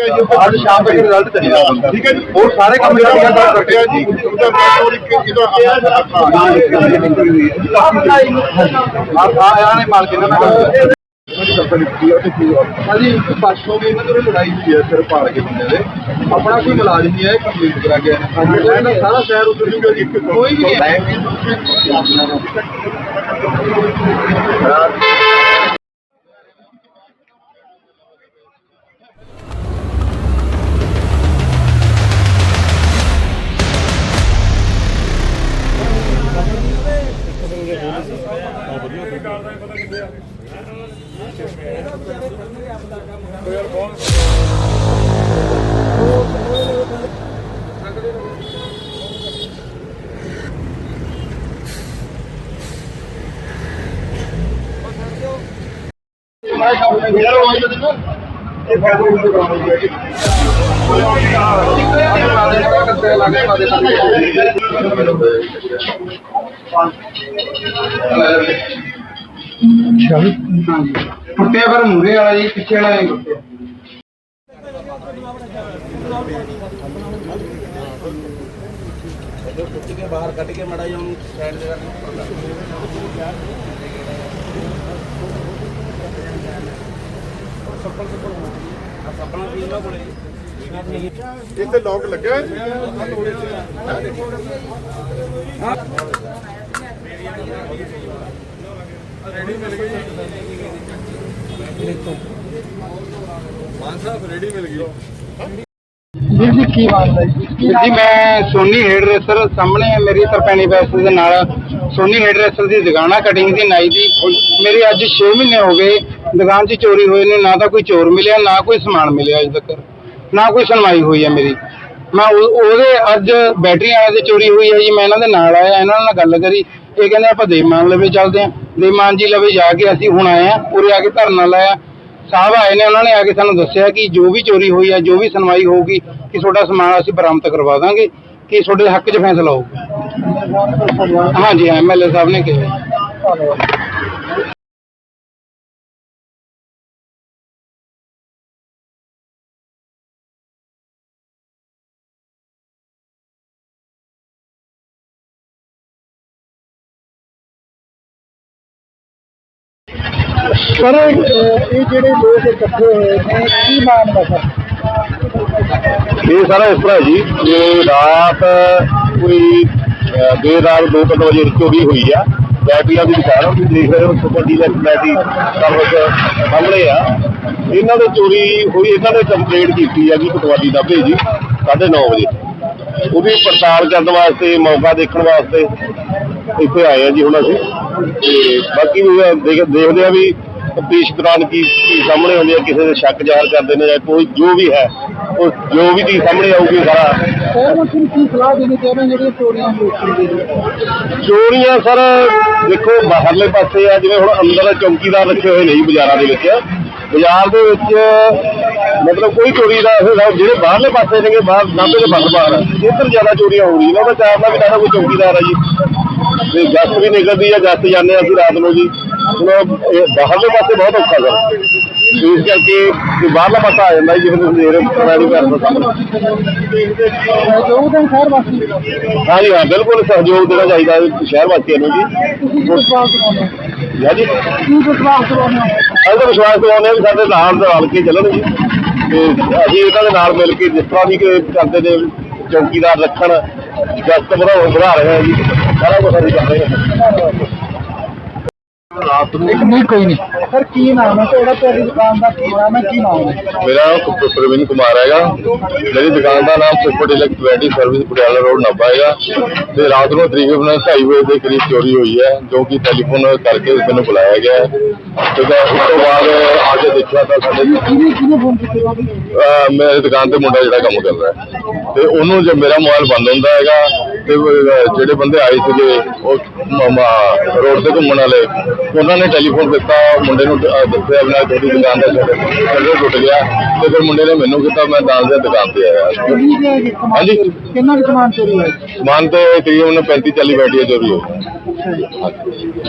ਠੀਕ ਹੈ ਜੀ ਅੱਜ ਸ਼ਾਮ ਤੱਕ ਰਿਜ਼ਲਟ ਚਾਹੀਦਾ ਠੀਕ ਹੈ ਜੀ ਹੋਰ ਸਾਰੇ ਕੰਮ ਜਿਹੜਾ ਮੈਂ ਕਰ ਰਿਹਾ ਜੀ ਉਹਦਾ ਮੈਂ ਆ ਨੇ ਮਾਲਕ ਇਹਨਾਂ ਨਾਲ ਹਾਂਜੀ ਪਰਸੋਂ ਵੀ ਇਹਨਾਂ ਦੀ ਲੜਾਈ ਹੋਈ ਹੈ ਸਿਰ ਪਾੜ ਕੇ ਬੰਦੇ ਦੇ ਆਪਣਾ ਕੋਈ ਮੁਲਾਜ਼ਮ ਨਹੀਂ ਹੈ ਕੰਪਲੀਟ ਕਰਾ ਗਿਆ ਇਹਨਾਂ ਸਾਰਾ ਸ਼ਹਿਰ ਉੱਧਰ ਜੂਗਾ ਜੀ ਕੋਈ ਵੀ ਨਹੀਂ ਮੈਂ ਕੰਮ ਨਹੀਂ ਮੇਰਾ ਰੋਜ਼ ਦੇ ਨਾ ਇਹ ਫੈਸਲੇ ਨੂੰ ਕਰਾਉਣਾ ਜੀ ਟੁੱਟਿਆ ਪਰ ਮੂਰੇ ਵਾਲਾ ਜੀ ਪਿੱਛੇ ਵਾਲਾ ਨਹੀਂ ਟੁੱਟਿਆ ਕੁੱਟ ਕੇ ਬਾਹਰ ਕੱਢ ਕੇ ਮੜਾ ਜਾ। ਉਹਨੂੰ ਸਾਈਡ ਤੇ ਰੱਖ ਵੀ ਇੱਥੇ ਲੋਕ ਲੱਗਾ ਰੈਡੀ ਮਿਲ ਗਈ? ਮਾਨ ਸਾਹਿਬ ਰੈਡੀ ਮਿਲ ਗਈ। ਵੀਰ ਜੀ ਕੀ ਬਾਤ ਹੈ ਜੀ? ਜੀ ਮੈਂ ਸੋਨੀ ਹੇਡ ਰੇਸਰ ਸਾਹਮਣੇ ਮੇਰੀ ਤਰਪੈਣੀ ਪੈਸ ਦੇ ਨਾਲ। ਸੋਨੀ ਹੇਡ ਰੇਸਰ ਦੀ ਦੁਕਾਨ ਕਟਿੰਗ ਦੀ ਨਾਈ ਦੀ। ਮੇਰੀ ਅੱਜ 6 ਮਹੀਨੇ ਹੋ ਗਏ ਦੁਕਾਨ 'ਚ ਚੋਰੀ ਹੋਏ ਨੇ ਨਾ ਤਾਂ ਕੋਈ ਚੋਰ ਮਿਲਿਆ ਨਾ ਕੋਈ ਸਮਾਨ ਮਿਲਿਆ ਅਜੇ ਤੱਕ। ਨਾ ਕੋਈ ਸੁਣਵਾਈ ਹੋਈ ਹੈ ਮੇਰੀ। ਮੈਂ ਉਹ- ਉਹਦੇ ਅੱਜ ਬੈਟਰੀ ਵਾਲੇ ਦੀ ਚੋਰੀ ਹੋਈ ਹੈ ਜੀ ਮੈਂ ਇਹਨਾਂ ਦੇ ਨਾਲ ਆਇਆ ਇਹਨਾਂ ਨਾਲ ਗੱਲ ਕਰੀ। ਇਹ ਕਹਿੰਦੇ ਆਪਾਂ ਦੇਮਾਨ ਲਵੇ ਚੱਲਦੇ ਆਂ ਦੇਮਾਨ ਜੀ ਲਵੇ ਜਾ ਕੇ ਅਸੀਂ ਹੁਣ ਆਏ ਆਂ ਉਰੇ ਆ ਕੇ ਧਰਨਾ ਲਾਇਆ। ਸਾਹਿਬ ਆਏ ਨੇ, ਉਹਨਾਂ ਨੇ ਆ ਕੇ ਸਾਨੂੰ ਦੱਸਿਆ ਕਿ ਜੋ ਵੀ ਚੋਰੀ ਹੋਈ ਆ, ਜੋ ਵੀ ਸੁਣਵਾਈ ਹੋਊਗੀ, ਕਿ ਤੁਹਾਡਾ ਸਮਾਨ ਅਸੀਂ ਬਰਾਮਦ ਕਰਵਾ ਦਾਂਗੇ, ਕਿ ਤੁਹਾਡੇ ਹੱਕ 'ਚ ਫੈਸਲਾ ਹੋਊਗਾ। ਹਾਂਜੀ ਐਮਐਲਏ ਸਾਹਿਬ ਨੇ ਕਿਹਾ। ਸਰ ਇਹ ਜਿਹੜੇ ਲੋਕ ਇਕੱਠੇ ਹੋਏ ਨੇ ਕੀ ਮਾਮਲਾ ਸਰ? ਇਹ ਸਾਰਾ ਇਸ ਤਰ੍ਹਾਂ ਜੀ ਕਿ ਰਾਤ ਕੋਈ ਦੇਰ ਰਾਤ ਦੋ ਤਿੰਨ ਵਜੇ ਚੋਰੀ ਹੋਈ ਆ ਬੈਟਰੀਆਂ ਦੀ ਦੁਕਾਨ ਆ, ਤੁਸੀਂ ਦੇਖ ਰਹੇ ਹੋ ਸੁਪਰ ਡੀਲਕਸ ਬੈਟਰੀ ਸਰਵਿਸ ਸਾਹਮਣੇ ਆ। ਇਹਨਾਂ ਦੇ ਚੋਰੀ ਹੋਈ ਇਹਨਾਂ ਨੇ ਕੰਪਲੇਂਟ ਕੀਤੀ ਆ ਜੀ ਪਟਵਾਰੀ ਦਾ ਭੇਜੀ 9:30 ਵਜੇ। ਉਹਦੀ ਪੜਤਾਲ ਕਰਨ ਵਾਸਤੇ ਮੌਕਾ ਦੇਖਣ ਵਾਸਤੇ ਇੱਥੇ ਆਏ ਆ ਜੀ ਹੁਣ ਅਸੀਂ। ਤੇ ਬਾਕੀ ਵੀ ਦੇਖ- ਦੇਖਦੇ ਆ ਵੀ ਤਫਤੀਸ਼ ਦੌਰਾਨ ਕੀ ਕੀ ਸਾਹਮਣੇ ਆਉਂਦੀ ਹੈ ਕਿਸੇ ਦੇ ਸ਼ੱਕ ਜ਼ਾਹਰ ਕਰਦੇ ਨੇ ਜਾਂ ਕੋਈ ਜੋ ਵੀ ਹੈ ਉਹ ਜੋ ਵੀ ਚੀਜ਼ ਸਾਹਮਣੇ ਆਊਗੀ ਸਾਰਾ। ਸਰ ਮੈਂ ਤੁਹਾਨੂੰ ਕੀ ਸਲਾਹ ਦੇਣੀ ਚਾਹੁੰਦਾ ਜਿਹੜੀਆਂ ਚੋਰੀਆਂ ਨੇ? ਸਰ ਦੇਖੋ ਬਾਹਰਲੇ ਪਾਸੇ ਆ ਜਿਵੇਂ ਹੁਣ ਅੰਦਰ ਚੌਕੀਦਾਰ ਰੱਖੇ ਹੋਏ ਨਹੀਂ ਬਾਜ਼ਾਰਾਂ ਦੇ ਵਿੱਚ। ਬਾਜ਼ਾਰ ਦੇ ਵਿੱਚ ਮਤਲਬ ਕੋਈ ਚੋਰੀ ਦਾ ਇਹ ਜਿਹੜੇ ਬਾਹਰਲੇ ਪਾਸੇ ਨੇਗੇ ਬਾਹਰ ਨਾਭੇ ਦੇ ਬੰਦ ਬਾਹਰ ਇੱਧਰ ਜ਼ਿਆਦਾ ਚੋਰੀਆਂ ਹੋ ਰਹੀਆਂ ਉਹਦਾ ਕਾਰਨ ਆ ਵੀ ਨਾ ਕੋਈ ਚੌਕੀਦਾਰ ਆ ਜੀ। ਤੇ ਗਸਤ ਵੀ ਨਿਕਲਦੀ ਆ ਗਸਤ ਜਾਂਦੇ ਆ ਅਸੀਂ ਰਾਤ ਨੂੰ ਜੀ। ਹੁਣ ਬਾਹਰਲੇ ਪਾਸੇ ਬਹੁਤ ਔਖਾ ਸਰ ਇਸ ਕਰਕੇ ਬਾਹਰਲਾ ਪਾਸਾ ਆ ਜਾਂਦਾ ਜਿਵੇਂ ਤੁਸੀਂ ਦੇਖ ਰਹੇ ਹੋ ਪੁਰਾਣੀ ਘਰ ਦਾ ਸਾਹਮਣੇ। ਯੋਗਦਾਨ ਸ਼ਹਿਰ ਵਾਸੀ ਹਾਂਜੀ ਹਾਂ ਬਿਲਕੁਲ ਸਹਿਯੋਗ ਦੇਣਾ ਚਾਹੀਦਾ ਹੈ ਸ਼ਹਿਰ ਵਾਸੀਆਂ ਨੂੰ ਜੀ। ਹੋ? ਹਾਂਜੀ ਕੀ ਵਿਸ਼ਵਾਸ ਦਿਵਾਉਂਦੇ ਹੋ? ਅਸੀਂ ਵਿਸ਼ਵਾਸ ਦਿਵਾਉਂਦੇ ਹਾਂ ਵੀ ਸਾਡੇ ਨਾਲ ਰਲ ਕੇ ਚੱਲਣ ਜੀ। ਤੇ ਅਸੀਂ ਇਹਨਾਂ ਦੇ ਨਾਲ ਮਿਲ ਕੇ ਜਿਸ ਤਰ੍ਹਾਂ ਵੀ ਕਰਦੇ ਨੇ ਚੌਕੀਦਾਰ ਰੱਖਣ ਗਸਤ ਵਧਾਉ ਵਧਾ ਰਹੇ ਆ ਜੀ। ਸਾਰਾ ਕੁਝ ਅਸੀਂ ਕਰ ਰਹੇ ਹਾਂ ਨਹੀਂ ਕੋਈ ਨਹੀਂ। ਸਰ ਕੀ ਨਾਮ ਹੈ? ਤੁਹਾਡਾ ਤੁਹਾਡੀ ਦੁਕਾਨ ਦਾ ਕੀ ਨਾਮ ਹੈ? ਕੀ ਨਾਮ ਹੈ? ਮੇਰਾ ਨਾਮ ਪ੍ਰਵੀਨ ਕੁਮਾਰ ਹੈਗਾ। ਮੇਰੀ ਦੁਕਾਨ ਦਾ ਨਾਮ ਸੁਪਰ ਵੈਡੀ ਸਰਵਿਸ ਪਟਿਆਲਾ ਰੋਡ ਨੱਬਾ ਹੈਗਾ। ਤੇ ਰਾਤ ਨੂੰ ਤਕਰੀਬਨ 2:30 ਵਜੇ ਦੇ ਕਰੀਬ ਚੋਰੀ ਹੋਈ ਹੈ ਜੋ ਕਿ ਟੈਲੀਫੋਨ ਕਰਕੇ ਮੈਨੂੰ ਬੁਲਾਇਆ ਗਿਆ ਹੈ। ਤੇ ਮੈਂ ਉਸ ਤੋਂ ਬਾਅਦ ਆ ਕੇ ਦੇਖਿਆ ਤਾਂ ਸਾਡੇ ਕਿਹਨੇ ਕਿਹਨੇ ਫੋਨ ਕੀਤਾ ਅਹ ਮੇਰੀ ਦੁਕਾਨ ਤੇ ਮੁੰਡਾ ਜਿਹੜਾ ਕੰਮ ਕਰਦਾ ਹੈ। ਤੇ ਉਹਨੂੰ ਜੇ ਮੇਰਾ ਮੋਬਾਈਲ ਬੰਦ ਹੁੰਦਾ ਹੈਗਾ ਤੇ ਜਿਹੜੇ ਬੰਦੇ ਆਏ ਸੀਗੇ ਉਹ ਰੋਡ ਤੇ ਘੁੰਮਣ ਵਾਲੇ ਉਹਨਾਂ ਨੇ ਟੈਲੀਫੋਨ ਕੀਤਾ ਮੁੰਡੇ ਨੂੰ ਦੱਸਿਆ ਨਾ ਤੁਹਾਡੀ ਦੁਕਾਨ ਦਾ ਸ਼ਟਰ ਟੁੱਟ ਗਿਆ। ਤੇ ਫਿਰ ਮੁੰਡੇ ਨੇ ਮੈਨੂੰ ਕੀਤਾ ਮੈਂ ਦਾਸ ਦੇ ਦੁਕਾਨ ਤੇ ਆਇਆ। ਹਾਂਜੀ। ਕਿੰਨਾ ਕੁ ਸਮਾਨ ਚੋਰੀ ਹੋਇਆ ਸਮਾਨ ਤੇ ਤਕਰੀਬਨ 35 40 ਬੈਟਰੀਆਂ ਚੋਰੀ ਹੋਈ।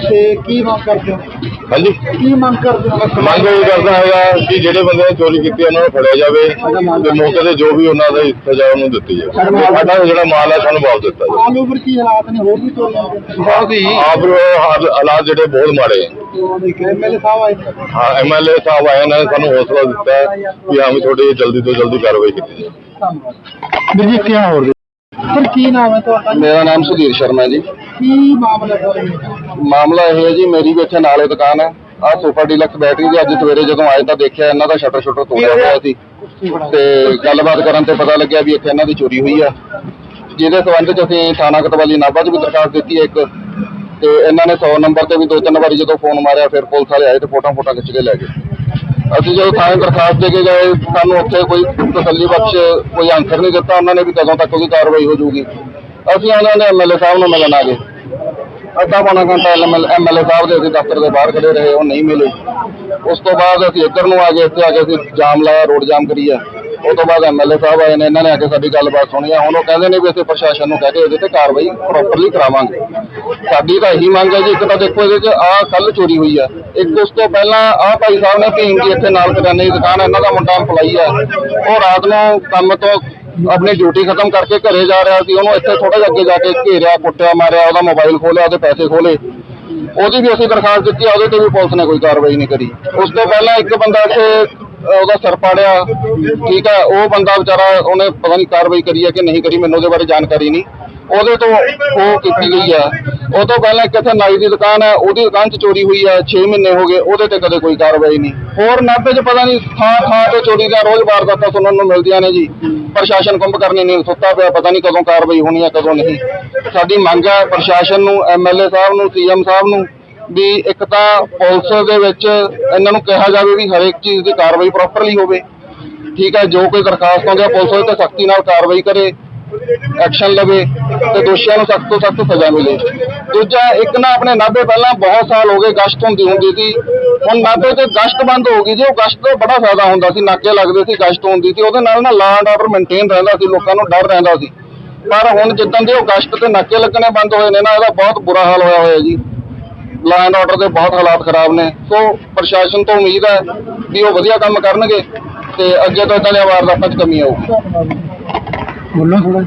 ਤੇ ਕੀ ਮੰਗ ਕਰਦੇ ਹੋ? ਹਾਂਜੀ। ਕੀ ਮੰਗ ਕਰਦੇ ਹੋ? ਮੰਗ ਇਹ ਕਰਦਾ ਹੈਗਾ ਕਿ ਜਿਹੜੇ ਬੰਦੇ ਨੇ ਚੋਰੀ ਕੀਤੀ ਉਹਨਾਂ ਨੂੰ ਫੜਿਆ ਜਾਵੇ ਤੇ ਮੌਕੇ ਤੇ ਜੋ ਵੀ ਉਹਨਾਂ ਦਾ ਸਜ਼ਾ ਉਹਨੂੰ ਦਿੱਤੀ ਜਾਵੇ। ਸਾਡਾ ਜਿਹੜਾ ਮਾਲ ਹੈ ਸਾਨੂੰ ਵਾਪਸ ਦਿੱਤਾ ਜਾਵੇ। ਓਵਰ ਕੀ ਹਾਲਾਤ ਨੇ? ਹੋਰ ਵੀ ਚੋਰੀਆਂ ਦੇ ਬਹੁਤ ਹੀ। ਆਪ ਹਾਲ- ਹਾਲਾਤ ਜਿਹੜੇ ਬਹੁਤ ਮਾੜੇ ਹੈ ਐਮਐਲਏ ਸਾਹਿਬ ਆਏ ਹਾਂ ਐਮਐਲਏ ਸਾਹਿਬ ਆਏ ਨੇ ਸਾਨੂੰ ਹੌਸਲਾ ਦਿੱਤਾ ਹੈ ਕਿ ਹਾਂ ਵੀ ਤੁਹਾਡੀ ਜਲਦੀ ਤੋਂ ਜਲਦੀ ਕਾਰਵਾਈ ਕੀਤੀ ਜਾਵੇ। ਧੰਨਵਾਦ। ਵੀਰ ਜੀ ਕੀ ਹੋਰ ਸਰ ਕੀ ਨਾਮ ਹੈ ਤੁਹਾਡਾ? ਮੇਰਾ ਨਾਮ ਸੁਧੀਰ ਸ਼ਰਮਾ ਜੀ। ਕੀ ਮਾਮਲਾ ਸਰ ਮਾਮਲਾ ਇਹ ਹੈ ਜੀ ਮੇਰੀ ਵੀ ਇੱਥੇ ਨਾਲੇ ਦੁਕਾਨ ਹੈ। ਆ ਸੁਪਰ ਡੀਲਕਸ ਬੈਟਰੀ ਦੀ ਅੱਜ ਸਵੇਰੇ ਜਦੋਂ ਆਏ ਤਾਂ ਦੇਖਿਆ ਇਹਨਾਂ ਦਾ ਸ਼ਟਰ ਸ਼ਟਰ ਤੋੜਿਆ ਹੋਇਆ? ਸੀ। ਤੇ ਗੱਲਬਾਤ ਕਰਨ ਤੇ ਪਤਾ ਲੱਗਿਆ ਵੀ ਇੱਥੇ ਇਹਨਾਂ ਦੀ ਚੋਰੀ ਹੋਈ ਆ। ਜਿਹਦੇ ਸਬੰਧ ਚ ਅਸੀਂ ਥਾਣਾ ਕਤਵਾਲੀ ਨਾਭਾ 'ਚ ਵੀ ਦਰਖਾਸਤ ਦਿੱਤੀ ਹੈ ਇੱਕ। ਤੇ ਇਹਨਾਂ ਨੇ 100 ਨੰਬਰ ਤੇ ਵੀ ਦੋ ਤਿੰਨ ਵਾਰੀ ਜਦੋਂ ਫੋਨ ਮਾਰਿਆ ਫਿਰ ਪੁਲਿਸ ਵਾਲੇ ਆਏ ਤੇ ਫੋਟੋ ਫੋਟੋ ਖਿੱਚ ਕੇ ਲੈ ਗਏ। ਅਸੀਂ ਜਦੋਂ ਥਾਣੇ ਦਰਖਾਸਤ ਦੇ ਕੇ ਗਏ, ਸਾਨੂੰ ਉੱਥੇ ਕੋਈ ਤਸੱਲੀ ਬਖਸ਼, ਕੋਈ ਆਨਸਰ ਨਹੀਂ ਦਿੱਤਾ। ਉਹਨਾਂ ਨੇ ਵੀ ਕਦੋਂ ਤੱਕ ਉਹਦੀ ਕਾਰਵਾਈ ਹੋ ਜਾਊਗੀ। ਅਸੀਂ ਉਹਨਾਂ ਨੇ ਐਮਐਲਏ ਸਾਹਿਬ ਨੂੰ ਮਿਲਣ ਆ ਗਏ। ਅੱਧਾ ਪੌਣਾ ਘੰਟਾ ਐਮਐਲਏ ਸਾਹਿਬ ਦੇ ਅਸੀਂ ਦਫ਼ਤਰ ਦੇ ਬਾਹਰ ਖੜੇ ਰਹੇ, ਉਹ ਨਹੀਂ ਮਿਲੇ। ਉਸ ਤੋਂ ਬਾਅਦ ਅਸੀਂ ਇੱਧਰ ਨੂੰ ਆ ਗਏ, ਇੱਥੇ ਆ ਕੇ ਅਸੀਂ ਜਾਮ ਲਾਇਆ, ਰੋਡ ਜਾਮ ਕਰੀਆ ਉਹ ਤੋਂ ਬਾਅਦ ਐਮਐਲਏ ਸਾਹਿਬ ਆਏ ਨੇ, ਇਹਨਾਂ ਨੇ ਆ ਕੇ ਸਾਡੀ ਗੱਲਬਾਤ ਸੁਣੀ ਆ। ਹੁਣ ਉਹ ਕਹਿੰਦੇ ਨੇ ਵੀ ਅਸੀਂ ਪ੍ਰਸ਼ਾਸਨ ਨੂੰ ਕਹਿ ਕੇ ਇਹਦੇ ਤੇ ਕਾਰਵਾਈ ਪ੍ਰੋਪਰਲੀ ਕਰਾਵਾਂਗੇ। ਸਾਡੀ ਤਾਂ ਇਹੀ ਮੰਗ ਹੈ ਜੀ, ਇੱਕ ਤਾਂ ਦੇਖੋ ਇਹਦੇ 'ਚ ਆਹ ਕੱਲ ਚੋਰੀ ਹੋਈ ਆ। ਇੱਕ ਉਸ ਤੋਂ ਪਹਿਲਾਂ ਆਹ ਭਾਈ ਸਾਹਿਬ ਨੇ ਭੀਮ ਦੀ ਇੱਥੇ ਨਾਲ ਕਰਿਆਨੇ ਦੀ ਦੁਕਾਨ, ਇਹਨਾਂ ਦਾ ਮੁੰਡਾ employee ਆ। ਉਹ ਰਾਤ ਨੂੰ ਕੰਮ ਤੋਂ ਆਪਣੀ ਡਿਊਟੀ ਖਤਮ ਕਰਕੇ ਘਰੇ ਜਾ ਰਿਹਾ ਸੀ, ਉਹਨੂੰ ਇੱਥੇ ਥੋੜਾ ਜਿਹਾ ਅੱਗੇ ਜਾ ਕੇ ਘੇਰਿਆ, ਕੁੱਟਿਆ, ਮਾਰਿਆ, ਉਹਦਾ ਮੋਬਾਈਲ ਖੋਲਿਆ, ਉਹਦੇ ਪੈਸੇ ਖੋਲੇ। ਉਹਦੀ ਵੀ ਅਸੀਂ ਦਰਖਾਸਤ ਦਿੱਤੀ ਉਹਦੇ ਤੇ ਵੀ ਪੁਲਿਸ ਨੇ ਕੋਈ ਕਾਰਵਾਈ ਨਹੀਂ ਕਰੀ। ਉਸ ਤੋਂ ਪਹਿਲਾਂ ਇੱਕ ਬੰਦਾ ਇੱਥੇ ਉਹਦਾ ਸਿਰ ਪਾੜਿਆ, ਠੀਕ ਹੈ, ਉਹ ਬੰਦਾ ਵਿਚਾਰਾ ਉਹਨੇ ਪਤਾ ਨਹੀਂ ਕਾਰਵਾਈ ਕਰੀ ਹੈ ਕਿ ਨਹੀਂ ਕਰੀ, ਮੈਨੂੰ ਉਹਦੇ ਬਾਰੇ ਜਾਣਕਾਰੀ ਨਹੀਂ। ਉਹਦੇ ਤੋਂ ਉਹ ਕੀਤੀ ਗਈ ਆ ਉਹ ਤੋਂ ਪਹਿਲਾਂ ਇੱਕ ਇੱਥੇ ਨਾਈ ਦੀ ਦੁਕਾਨ ਹੈ, ਉਹਦੀ ਦੁਕਾਨ 'ਚ ਚੋਰੀ ਹੋਈ ਆ 6 ਮਹੀਨੇ ਹੋ ਗਏ, ਉਹਦੇ ਤੇ ਕਦੇ ਕੋਈ ਕਾਰਵਾਈ ਨਹੀਂ। ਹੋਰ ਨਾਭੇ 'ਚ ਪਤਾ ਨਹੀਂ ਥਾਂ ਥਾਂ ਤੇ ਚੋਰੀ ਦਾ ਰੋਜ਼ ਵਾਰਦਾਤਾਂ ਸੁਣਨ ਨੂੰ ਮਿਲਦੀਆਂ ਨੇ ਜੀ। ਪ੍ਰਸ਼ਾਸਨ ਕੁੰਭ ਕਰਨੀ ਨਹੀਂ, ਸੁੱਤਾ ਪਿਆ, ਪਤਾ ਨਹੀਂ ਕਦੋਂ ਕਾਰਵਾਈ ਹੋਣੀ ਹੈ, ਕਦੋਂ ਨਹੀਂ। ਸਾਡੀ ਮੰਗ ਹੈ ਪ੍ਰਸ਼ਾਸਨ ਨੂੰ ਐਮਐਲਏ ਸਾਹਿਬ ਨੂੰ ਸੀਐਮ ਸਾਹਿਬ ਨੂੰ ਵੀ ਇੱਕ ਤਾਂ ਪੁਲਿਸ ਦੇ ਵਿੱਚ ਇਹਨਾਂ ਨੂੰ ਕਿਹਾ ਜਾਵੇ ਵੀ ਹਰੇਕ ਚੀਜ਼ ਦੀ ਕਾਰਵਾਈ ਪ੍ਰੋਪਰਲੀ ਹੋਵੇ। ਠੀਕ ਹੈ, ਜੋ ਕੋਈ ਦਰਖਾਸਤ ਆਉਂਦੀ ਹੈ ਪੁਲਿਸ ਉਹਦੇ ਤੇ ਸਖਤੀ ਨਾਲ ਕਾਰਵਾਈ ਕਰੇ ਐਕਸ਼ਨ ਲਵੇ ਤੇ ਦੋਸ਼ੀਆਂ ਨੂੰ ਸਖਤ ਤੋਂ ਸਖਤ ਸਜ਼ਾ ਮਿਲੇ। ਦੂਜਾ, ਇੱਕ ਨਾ ਆਪਣੇ ਨਾਭੇ ਪਹਿਲਾਂ ਬਹੁਤ ਸਾਲ ਹੋ ਗਏ ਗਸ਼ਤ ਹੁੰਦੀ ਹੁੰਦੀ ਸੀ। ਹੁਣ ਨਾਭੇ ਤੇ ਗਸ਼ਤ ਬੰਦ ਹੋ ਗਈ ਜੀ ਉਹ ਗਸ਼ਤ ਤੋਂ ਬੜਾ ਫਾਇਦਾ ਹੁੰਦਾ ਸੀ, ਨਾਕੇ ਲੱਗਦੇ ਸੀ, ਗਸ਼ਤ ਹੁੰਦੀ ਸੀ। ਉਹਦੇ ਨਾਲ ਨਾ ਲਾ ਐਂਡ ਆਰਡਰ ਮੇਨਟੇਨ ਰਹਿੰਦਾ ਸੀ, ਲੋਕਾਂ ਨੂੰ ਡਰ ਰਹਿੰਦਾ ਸੀ। ਪਰ ਹੁਣ ਜਿੱਦਾਂ ਦੇ ਉਹ ਗਸ਼ਤ ਤੇ ਨਾਕੇ ਲੱਗਣੇ ਬੰਦ ਹੋਏ ਨੇ ਨਾ, ਇਹਦਾ ਬਹੁਤ ਬੁਰਾ ਹਾਲ ਹੋਇਆ ਹੋਇਆ ਜੀ। ਲਾਅ ਐਂਡ ਆਰਡਰ ਦੇ ਬਹੁਤ ਹਾਲਾਤ ਖਰਾਬ ਨੇ। ਸੋ ਪ੍ਰਸ਼ਾਸਨ ਤੋਂ ਉਮੀਦ ਹੈ ਵੀ ਉਹ ਵਧੀਆ ਕੰਮ ਕਰਨਗੇ ਤੇ ਅੱਗੇ ਤੋਂ ਇਦਾਂ ਦੀਆਂ ਵਾਰਦਾਤਾਂ 'ਚ ਕਮੀ ਆਊਗੀ। ਬੋਲੋ ਥੋੜਾ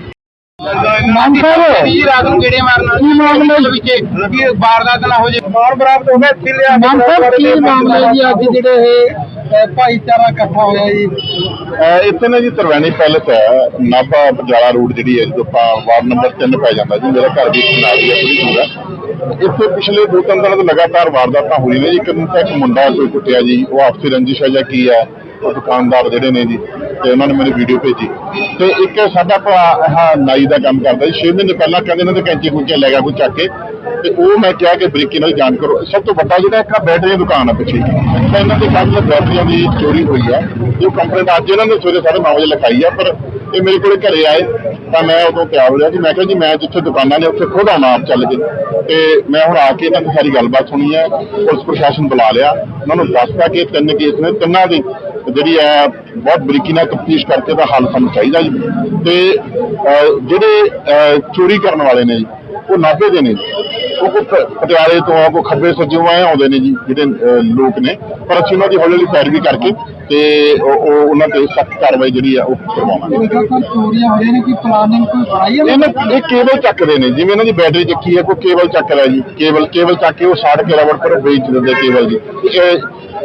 ਨਾਮ ਸਾਹਿਬ ਜੀ ਰਾਤ ਨੂੰ ਗੇੜੇ ਮਾਰਨਾ ਕੀ ਮਾਮਲਾ? ਵਿੱਚ ਕੀ ਵਾਰਦਾਤ ਨਾ ਹੋ ਜੇ ਮਾਰ ਬਰਾਬਰ ਹੋ ਗਿਆ ਲਿਆ ਨਾਮ ਸਾਹਿਬ ਕੀ ਮਾਮਲਾ ਜੀ ਅੱਜ ਜਿਹੜੇ ਇਹ ਭਾਈਚਾਰਾ ਇਕੱਠਾ ਹੋਇਆ ਜੀ। ਅਹ, ਇੱਥੇ ਨਾ ਜੀ ਤਰਵੈਣੀ ਪੈਲਸ ਹੈ। ਨਾਭਾ ਪਟਿਆਲਾ ਰੋਡ ਜਿਹੜੀ ਹੈ, ਜਦੋਂ ਆਪਾਂ ਵਾਰਡ ਨੰਬਰ 3 ਪੈ ਜਾਂਦਾ ਜੀ, ਮੇਰਾ ਘਰ ਵੀ ਇੱਥੇ ਨਾਲ ਹੀ ਹੈ ਥੋੜੀ ਦੂਰ ਹੈ। ਇੱਥੇ ਪਿਛਲੇ ਦੋ ਤਿੰਨ ਦਿਨਾਂ ਤੋਂ ਲਗਾਤਾਰ ਵਾਰਦਾਤਾਂ ਹੋਈ ਨੇ ਇੱਕ ਨੂੰ ਤਾਂ ਇੱਕ ਮੁੰਡਾ ਕੋਈ ਕੁੱਟਿਆ ਜੀ, ਉਹ ਆਪਸੀ ਰੰਜਿਸ਼ ਹੈ ਜਾਂ ਕੀ ਹੈ, ਉਹ ਦੁਕਾਨਦਾਰ ਜਿਹੜੇ ਨੇ ਜੀ, ਤੇ ਉਹਨਾਂ ਨੇ ਮੈਨੂੰ ਵੀਡੀਓ ਭੇਜੀ। ਤੇ ਇੱਕ ਸਾਡਾ ਭਰਾ, ਆਹ ਨਾਈ ਦਾ ਕੰਮ ਕਰਦਾ ਜੀ। 6 ਮਹੀਨੇ ਪਹਿਲਾਂ ਕਹਿੰਦੇ ਇਹਨਾਂ ਦੇ ਕੈਂਚੀ ਕੁੰਚੇ ਲੈ ਗਿਆ ਕੋਈ ਚੱਕ ਕੇ। ਤੇ ਉਹ ਮੈਂ ਕਿਹਾ ਕਿ ਬਰੀਕੀ ਨਾਲ ਜਾਣ ਕਰੋ। ਸਭ ਤੋਂ ਵੱਡਾ ਜਿਹੜਾ ਇੱਕ ਆਹ ਬੈਟਰੀ ਦੁਕਾਨ ਆ ਪਿੱਛੇ। ਤਾਂ ਇਹਨਾਂ ਦੇ ਕੱਲ੍ਹ ਬੈਟਰੀਆਂ ਦੀ ਚੋਰੀ ਹੋਈ ਆ। ਜੋ ਕੰਪਲੇਂਟ ਅੱਜ ਇਹਨਾਂ ਨੇ ਸਵੇਰੇ 9:30 ਵਜੇ ਲਿਖਾਈ ਆ ਪਰ ਇਹ ਮੇਰੇ ਕੋਲੇ ਘਰੇ ਆਏ ਤਾਂ ਮੈਂ ਉਦੋਂ ਤਿਆਰ ਹੋ ਰਿਹਾ ਕਿ ਮੈਂ ਕਿਹਾ ਜੀ ਮੈਂ ਜਿੱਥੇ ਦੁਕਾਨਾਂ ਨੇ ਉੱਥੇ ਖੁਦ ਆਉਣਾ ਆਪ ਚੱਲ ਕੇ ਤੇ ਮੈਂ ਹੁਣ ਆ ਕੇ ਇਹਨਾਂ ਦੀ ਸਾਰੀ ਗੱਲਬਾਤ ਸੁਣੀ ਹੈ ਪੁਲਿਸ ਪ੍ਰਸ਼ਾਸਨ ਬੁਲਾ ਲਿਆ। ਉਹਨਾਂ ਨੂੰ ਦੱਸਤਾ ਕਿ ਤਿੰਨ ਕੇਸ ਨੇ ਤਿੰਨਾਂ ਦੀ ਜਿਹੜੀ ਹੈ ਬਹੁਤ ਬਰੀਕੀ ਨਾਲ ਤਫਤੀਸ਼ ਕਰਕੇ ਦਾ ਹੱਲ ਸਾਨੂੰ ਚਾਹੀਦਾ ਜੀ। ਤੇ ਜਿਹੜੇ ਅਹ, ਚੋਰੀ ਕਰਨ ਵਾਲੇ ਨੇ ਜੀ ਉਹ ਨਾਭੇ ਦੇ ਨੇ ਜੀ। ਉਹ ਪ- ਪਟਿਆਲੇ ਤੋਂ ਆ ਕੋਈ ਖੱਬੇ ਸੱਜੋਂ ਆਏ ਆਉਂਦੇ ਨੇ ਜੀ ਜਿਹੜੇ ਲੋਕ ਨੇ। ਪਰ ਅਸੀਂ ਉਹਨਾਂ ਦੀ ਹੌਲੀ ਹੌਲੀ ਪੈਰਵੀ ਕਰਕੇ ਤੇ ਉਹ ਉਹ ਉਹਨਾਂ ਤੇ ਸਖਤ ਕਾਰਵਾਈ ਜਿਹੜੀ ਆ ਉਹ ਕਰਵਾਵਾਂਗੇ। ਚੋਰੀਆਂ ਨੇ ਕੋਈ ਪਲਾਨਿੰਗ ਕੋਈ ਬਣਾਈ ਹੈ ਇਹਨਾਂ ਇਹ ਕੇਬਲ ਚੱਕਦੇ ਨੇ। ਜਿਵੇਂ ਇਹਨਾਂ ਦੀ ਬੈਟਰੀ ਚੱਕੀ ਹੈ ਕੋਈ ਕੇਬਲ ਚੱਕਦਾ ਜੀ। ਕੇਬਲ ਕੇਬਲ ਚੱਕ ਕੇ ਉਹ ਸਾੜ ਕੇ ਰਬੜ ਪਰ ਵੇਚ ਦਿੰਦੇ ਕੇਬਲ ਦੀ।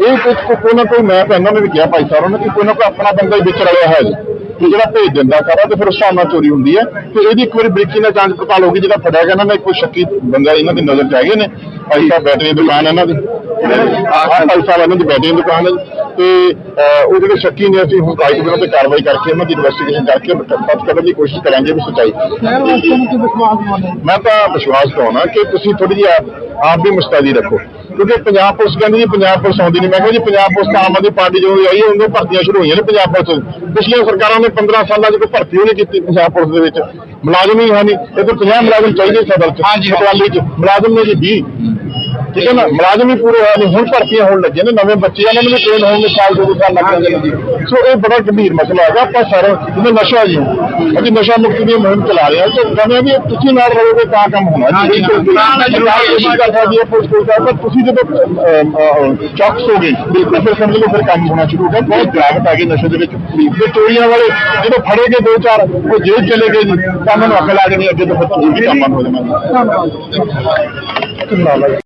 ਇਹ ਕੁਝ ਕੋਈ ਨਾ ਕੋਈ ਮੈਂ ਤਾਂ ਇਹਨਾਂ ਨੂੰ ਵੀ ਕਿਹਾ ਭਾਈ ਸਾਹਿਬ ਨੂੰ ਕਿ ਕੋਈ ਨਾ ਕੋਈ ਆਪਣਾ ਬੰਦਾ ਹੀ ਵਿੱਚ ਰਲਿਆ ਹੈ ਜੀ ਕਿ ਜਿਹੜਾ ਭੇਜ ਦਿੰਦਾ ਸਾਰਾ ਤੇ ਫਿਰ ਉਸ ਹਿਸਾਬ ਨਾਲ ਚੋਰੀ ਹੁੰਦੀ ਹੈ। ਤੇ ਇਹਦੀ ਇੱਕ ਵਾਰੀ ਬਰੀਕੀ ਨਾਲ ਜਾਂਚ ਪੜਤਾਲ ਹੋ ਗਈ ਜਿਹੜਾ ਫੜਿਆ ਗਿਆ ਇਹਨਾਂ ਨੇ ਕੋਈ ਸ਼ੱਕੀ ਬੰਦਾ ਇਹਨਾਂ ਦੀ ਨਜ਼ਰ ਚ ਹੈਗੇ ਨੇ। ਭਾਈ ਸਾਹਿਬ ਬੈਟਰੀ ਦੀ ਦੁਕਾਨ ਇਹਨਾਂ ਦੀ। ਆਹ ਭਾਈ ਸਾਹਿਬ ਇਹਨਾਂ ਦੀ ਬੈਟਰੀ ਦੀ ਦੁਕਾਨ ਹੈ। ਤੇ ਉਹ ਜਿਹੜੇ ਸ਼ੱਕੀ ਨੇ ਅਸੀਂ ਹੁਣ ਕਾਇਦ ਦੇ ਉੱਤੇ ਕਾਰਵਾਈ ਕਰਕੇ ਉਹਨਾਂ ਦੀ ਇਨਵੈਸਟੀਗੇਸ਼ਨ ਕਰਕੇ ਸੱਚ ਕਰਨ ਦੀ ਕੋਸ਼ਿਸ਼ ਕਰਾਂਗੇ ਵੀ ਸੱਚਾਈ। ਮੈਂ ਤਾਂ ਵਿਸ਼ਵਾਸ ਕਰਾਉਣਾ ਕਿ ਤੁਸੀਂ ਥੋੜੀ ਜਿਹੀ ਆਪ ਵੀ ਮੁਸਤੈਦੀ ਰੱਖੋ। ਕਿਉਂਕਿ ਪੰਜਾਬ ਪੁਲਿਸ ਕਹਿੰਦੀ ਜੀ ਪੰਜਾਬ ਪੁਲਿਸ ਆਉਂਦੀ ਨਹੀਂ। ਮੈਂ ਕਿਹਾ ਜੀ ਪੰਜਾਬ ਪੁਲਿਸ ਤਾਂ ਆਮ ਆਦਮੀ ਪਾਰਟੀ ਜਦੋਂ ਆਈ ਹੈ ਉਦੋਂ ਭਰਤੀਆਂ ਸ਼ੁਰੂ ਹੋਈਆਂ ਨੇ ਪੰਜਾਬ ਪੁਲਿਸ। ਪਿਛਲੀਆਂ ਸਰਕਾਰਾਂ ਨੇ 15 ਸਾਲਾਂ 'ਚ ਕੋਈ ਭਰਤੀ ਨਹੀਂ ਕੀਤੀ ਪੰਜਾਬ ਪੁਲਿਸ ਦੇ ਵਿੱਚ। ਮੁਲਾਜ਼ਮ ਹੀ ਹੈ ਨਹੀਂ। ਇਹ ਤਾਂ 50 ਮੁਲਾਜ਼ਮ ਚਾਹੀਦੇ ਸਦਲ 'ਚ ਹਾਂਜੀ। 'ਚ। ਮੁਲਾਜ਼ਮ ਨੇ ਜੀ 20 ਠੀਕ ਹੈ ਨਾ? ਮੁਲਾਜ਼ਮ ਹੀ ਪੂਰੇ ਹੋਏ ਨੇ ਹੁਣ ਭਰਤੀਆਂ ਹੋਣ ਲੱਗੇ ਨੇ ਨਵੇਂ ਬੱਚੇ ਉਹਨਾਂ ਨੂੰ ਵੀ ਟ੍ਰੇਨ ਹੋਣ ਦੇ ਸਾਲ ਦੋ ਦੋ ਸਾਲ ਲੱਗ ਜਾਂਦੇ ਨੇ ਸੋ ਇਹ ਬੜਾ ਗੰਭੀਰ ਮਸਲਾ ਹੈਗਾ ਆਪਾਂ ਸਾਰੇ ਜਿਵੇਂ ਨਸ਼ਾ ਜੀ ਅਸੀਂ ਨਸ਼ਾ ਮੁਕਤੀ ਦੀ ਮੁਹਿੰਮ ਚਲਾ ਰਹੇ ਹਾਂ ਤੇ ਕਹਿੰਦੇ ਵੀ ਤੁਸੀਂ ਨਾਲ ਰਹੋਗੇ ਤਾਂ ਕੰਮ ਹੋਣਾ ਜੀ। ਕਰ ਸਕਦੀ ਹੈ ਪੁਲਿਸ ਕੋਲ ਪਰ ਤੁਸੀਂ ਜਦੋਂ ਚੌਕਸ ਹੋ ਗਏ ਬਿਲਕੁਲ। ਫਿਰ ਸਮਝ ਲਓ ਫਿਰ ਕੰਮ ਹੋਣਾ ਸ਼ੁਰੂ ਹੋ ਗਿਆ। ਬਹੁਤ ਗ੍ਰਾਹਕ ਆ ਗਏ ਨਸ਼ੇ ਦੇ ਵਿੱਚ। ਤੇ ਚੋਰੀਆਂ ਵਾਲੇ ਜਦੋਂ ਫੜੇ ਗਏ ਦੋ ਚਾਰ ਉਹ ਜੇਲ੍ਹ ਚਲੇ ਗਏ ਜੀ ਤਾਂ ਮੈਨੂੰ ਅਕਲ ਆ ਜਾਣੀ ਅੱਗੇ ਤੋਂ ਫਿਰ ਤੁਸੀਂ ਵੀ ਕੰਮ ਹੋ ਜਾਣਾ ਧੰਨਵਾਦ।